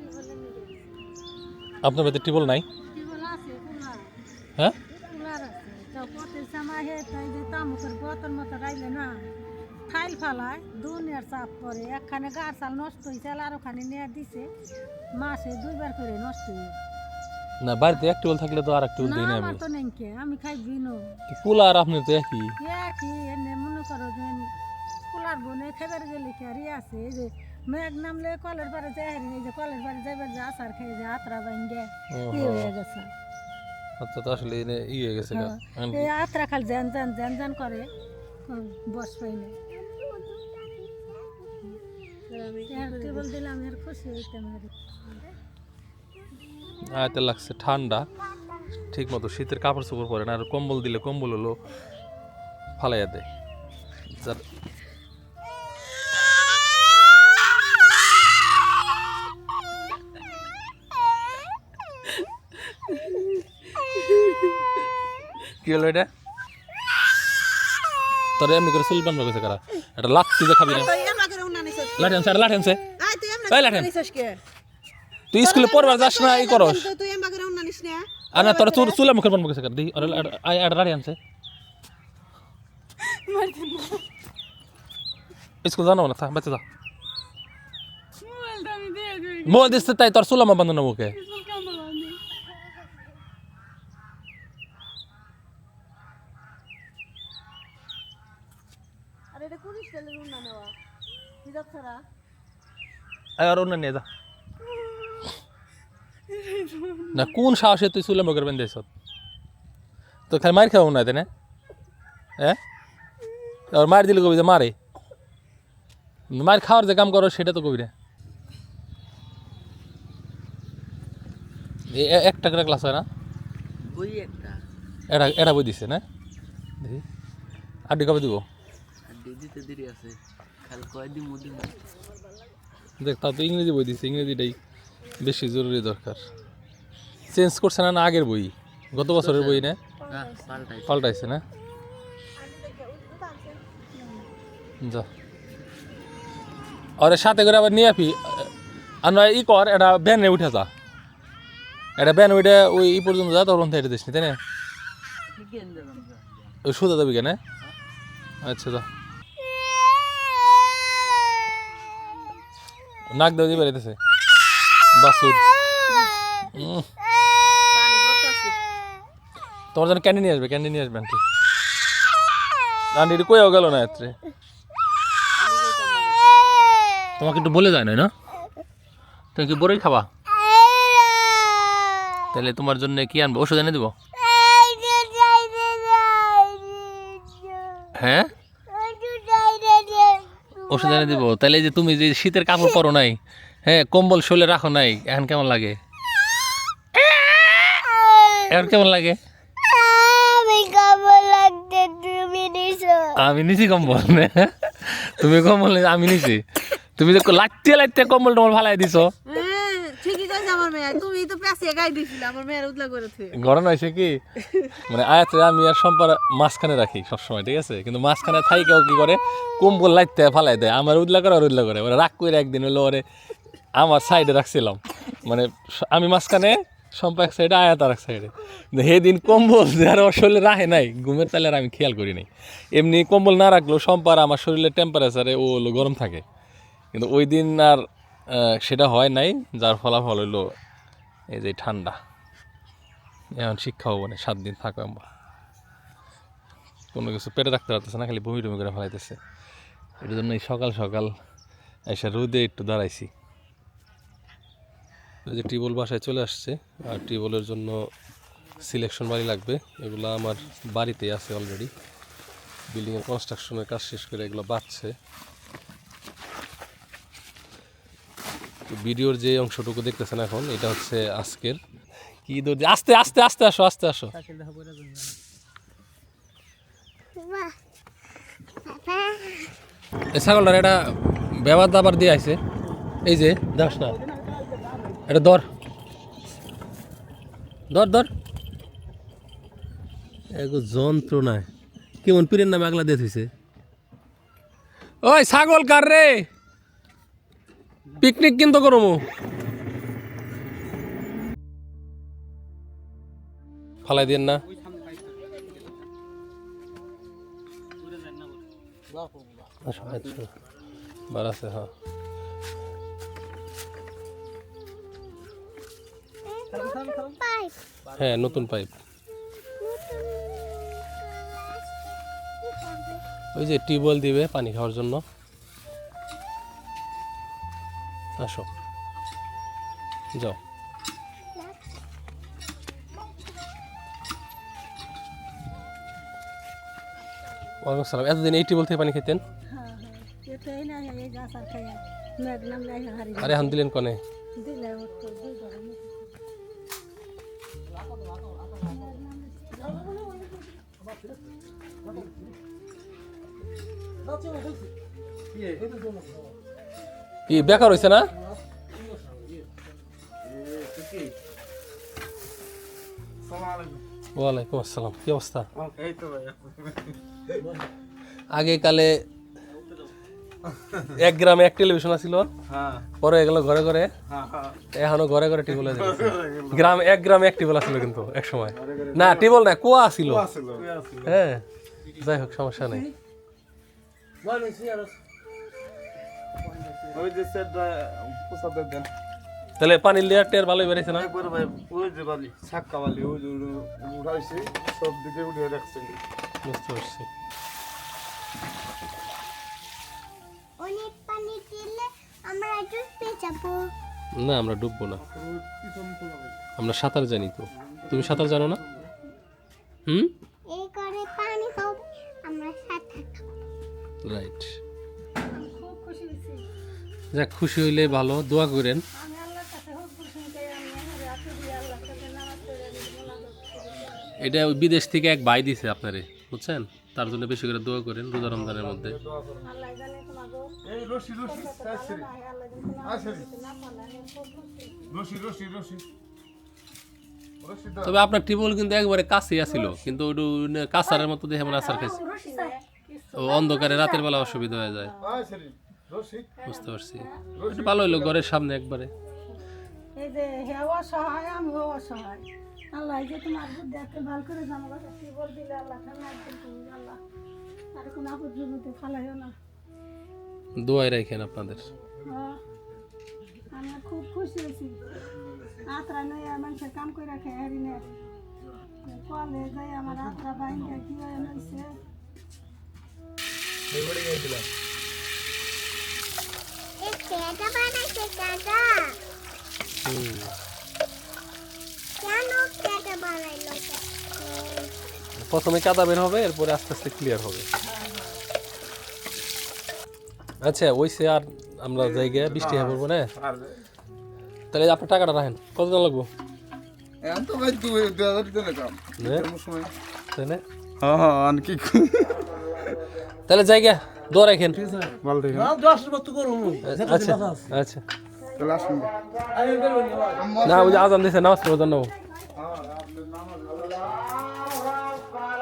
টিউবওয়েলে নিয়ে গেছি আপনার বাড়িতে নাই টিউবওয়েল কুলার হ্যাঁ? ফাইল ফালায় দুনিয়ার চাপ পরে একখানে গাছ চাল নষ্ট হয়েছে আর ওখানে নিয়ে দিছে মাসে দুইবার করে নষ্ট হয়ে না বাড়িতে এক টিবল থাকলে তো আর এক টিবল দিই না আমি। তো নেই কে আমি খাই বিনো কুলা আর আপনি তো একই। কি এনে মনে করো যে কুলার বনে খেবার গেলে কি আর আছে এই যে মেঘ নামলে কলের পারে যাই এই যে কলের পারে যাইবার যে আসার খেয়ে যে আত্রা ভাঙ্গে কি হয়ে গেছে। আচ্ছা তো আসলে এনে ই হয়ে গেছে এই আত্রা খাল জ্যান জ্যান জ্যান জ্যান করে বস পাই না কেবল দিলাম এর খুশি হইতাম আর আয়তে লাগছে ঠান্ডা ঠিক মতো শীতের কাপড় চোপড় পরে না আর কম্বল দিলে কম্বল হলো ফালাইয়া দেয়। যার কি হলো এটা? তোর এমনি করে চুল বানবা গেছে কারা? এটা যে খাবি না। লাঠি আনছে এটা লাঠি আনছে। এই লাঠি আন। তুই স্কুলে পড়বার যাস না ই করস। আর না তোর চুল চুলে মুখের গেছে কারা দেখি আয় এটা লাঠি আনছে। স্কুল জানো না থাক বাচ্চা যা। মোবাইল দিচ্ছে তাই তোর চুলামা বান্ধব মুখে। আর এটা কোন স্টাইলের উন্না নেওয়া। আর নিয়ে যা। না কোন সাহসে তুই চুলে মুখের বেঁধেছ তো খালি মার খাব না তাই না? হ্যাঁ? আর মার দিলে কবি যে মারে। মার খাওয়ার যে কাম করো সেটা তো কবি না। একটা করে ক্লাস হয় না? বই একটা। এটা এটা বই দিছে না? দেখি। আড্ডি কবে দিব? আর দিদিতে দেরি আছে। খালি কয়দিন মধ্যে দেখ তাও তো ইংরেজি বই দিছে ইংরেজিটাই। বেশি জরুরি দরকার। চেঞ্জ করছে না না আগের বই? গত বছরের বই না? না পাল্টাইছে। না? যা। আরে সাথে করে আবার নিয়ে আপি আর নয় ই কর এটা ভ্যানে উঠে যা। এটা ভ্যান উঠে ওই ই পর্যন্ত যা তখন থেকে দিস নি তাই না? ওই সোজা যাবি কেন? আচ্ছা যা। নাক দেওয়া দিয়ে বেড়াইতেছে বাসুর। তোমার জন্য ক্যান্ডি নিয়ে আসবে, ক্যান্ডি নিয়ে আসবে, আন্টি। আন্টি কইও গেল না এত্রে তোমাকে একটু বলে যায় না? তুমি কি বড়ই খাবা? তাহলে তোমার জন্য কি আনব? ওষুধ এনে দেবো হ্যাঁ ওষুধ এনে দিব। তাহলে যে তুমি যে শীতের কাপড় পরো নাই হ্যাঁ কম্বল শোলে রাখো নাই এখন কেমন লাগে? এখন কেমন লাগে? আমি নিছি। কম্বল। তুমি কম্বল আমি নিছি। তুমি যে লাইতে লাইতে কম্বল টম্বল ফালাই দিছো হ্যাঁ ঠিকই কইছে আমার মেয়ে তুমি তো পেছে গাই দিছিল আমার মেয়ের উদলা করে থুয়ে গরম হয়েছে কি? মানে আয়াতে আমি আর সম্পার মাঝখানে রাখি সবসময়, ঠিক আছে? কিন্তু মাঝখানে থাই কেউ কি করে? কম্বল লাইতে ফালাই দেয়। আমার উদলা করে আর উদলা করে। ওরা রাগ করে একদিন হলো ওরে আমার সাইডে রাখছিলাম। মানে আমি মাঝখানে, সম্পা এক সাইডে আয়াত আর এক সাইডে সেদিন কম্বল আর ওর শরীরে রাখে নাই, ঘুমের তালে আমি খেয়াল করি নাই। এমনি কম্বল না রাখলেও সম্পার আমার শরীরের টেম্পারেচারে ও হলো গরম থাকে। কিন্তু ওই দিন আর সেটা হয় নাই, যার ফলাফল হলো এই যে ঠান্ডা। এখন শিক্ষা হব না, সাত দিন থাকো আমরা। কোনো কিছু পেটে রাখতে পারতেছে না, খালি বমি টমি করে ফেলাইতেছে। এটার জন্য এই সকাল সকাল এসে রোদে একটু দাঁড়াইছি। যে টিউবওয়েল বাসায় চলে আসছে, আর টিউবওয়েলের জন্য সিলেকশন বাড়ি লাগবে। এগুলো আমার বাড়িতেই আছে অলরেডি। বিল্ডিংয়ের কনস্ট্রাকশনের কাজ শেষ করে এগুলো বাঁচছে তো ভিডিওর যে অংশটুকু দেখতেছেন এখন, এটা হচ্ছে আজকের। কি দৌড় আস্তে আস্তে আস্তে আসো আস্তে আসো। ছাগলটার এটা ব্যবহার দাবার দিয়ে আছে এই যে, দাস না। এটা দর দর ধর। এগো যন্ত্রণায়। কেমন পীরের নামে আগলা দিয়ে থইছে। ওই ছাগল কার রে? পিকনিক কিন্তু করমু। ফালাই দিন না। বার হ্যাঁ। হ্যাঁ নতুন পাইপ। ওই যে টিউবওয়েল দিবে পানি খাওয়ার জন্য। আসো। যাও। ওয়ালাইকুম সালাম। এতদিন এই টিউবওয়েল থেকে পানি খেতেন? আর এখন দিলেন কনে দিলে কি, বেকার হয়েছে না? ওয়ালাইকুম আসসালাম, কি অবস্থা? আগে কালে এক গ্রামে এক টেলিভিশন আছিল। পরে এগুলো ঘরে ঘরে। এখনও ঘরে ঘরে টিবল গ্রাম এক গ্রামে এক টিবল আছিল কিন্তু এক সময়। না টিবল না, কুয়া আছিল। হ্যাঁ যাই হোক, সমস্যা নেই। ওই যে সেটটা পোষাতে দেন। তাহলে পানির লেয়ার টেয়ার ভালোই বেড়েছে না? একবার ভাই ওই যে বালি ছাক্কা বালি ওই যে উঠাইছি সব দিকে উঠিয়ে রাখছি। বুঝতে পারছি। অনেক পানি দিলে আমরা ডুবতে যাব। না আমরা ডুববো না। আমরা সাঁতার জানি তো। তুমি সাঁতার জানো না? হুম? এই করে পানি আমরা সাথে রাইট যাক, খুশি হইলে ভালো, দোয়া করেন। এটা বিদেশ থেকে এক ভাই দিছে আপনারে, বুঝছেন? তার জন্য বেশি করে দোয়া করেন রোজা রমজানের মধ্যে। তবে আপনার টিবল কিন্তু একবারে কাছেই আসিল কিন্তু ওটু কাঁচারের মতো দেখে মনে আসার খাইছে। ও অন্ধকারে রাতের বেলা অসুবিধা হয়ে যায়। বুঝতে পারছি। এটা ভালো হইল ঘরের সামনে একবারে। এই যে হেও অসহায় আমিও অসহায়। আল্লাহ যে তোমার বুদ্ধি একটা ভালো করে জানো কথা কি বল আল্লাহ? খানা তুমি আল্লাহ? আর কোনো আপদ জমিতে ফালাইও না। দোয়াই রাখেন আপনাদের। হ্যাঁ। আমি খুব খুশি হয়েছি। আত্রা নয় মানুষের কাম করে রাখে হারি নে। কলে যাই আমার আত্রা বাইঙ্গা কি হয় নইছে বানাইছে কেন বানাইলো প্রথমে কাদা বের হবে এরপরে আস্তে আস্তে ক্লিয়ার হবে। আচ্ছা ওইসে আর আমরা জায়গায় বৃষ্টি হয়ে পড়ব না? তাহলে আপনার টাকাটা রাখেন। কতজন লাগবো? এখন তো ভাই দুই দুই হাজার দিলে কাম তাই না? হ্যাঁ হ্যাঁ কি তাহলে জায়গা দোয়া রাখেন। আচ্ছা আচ্ছা আসুন। না ওই আজান দিছে নামাজ পড়ব জানো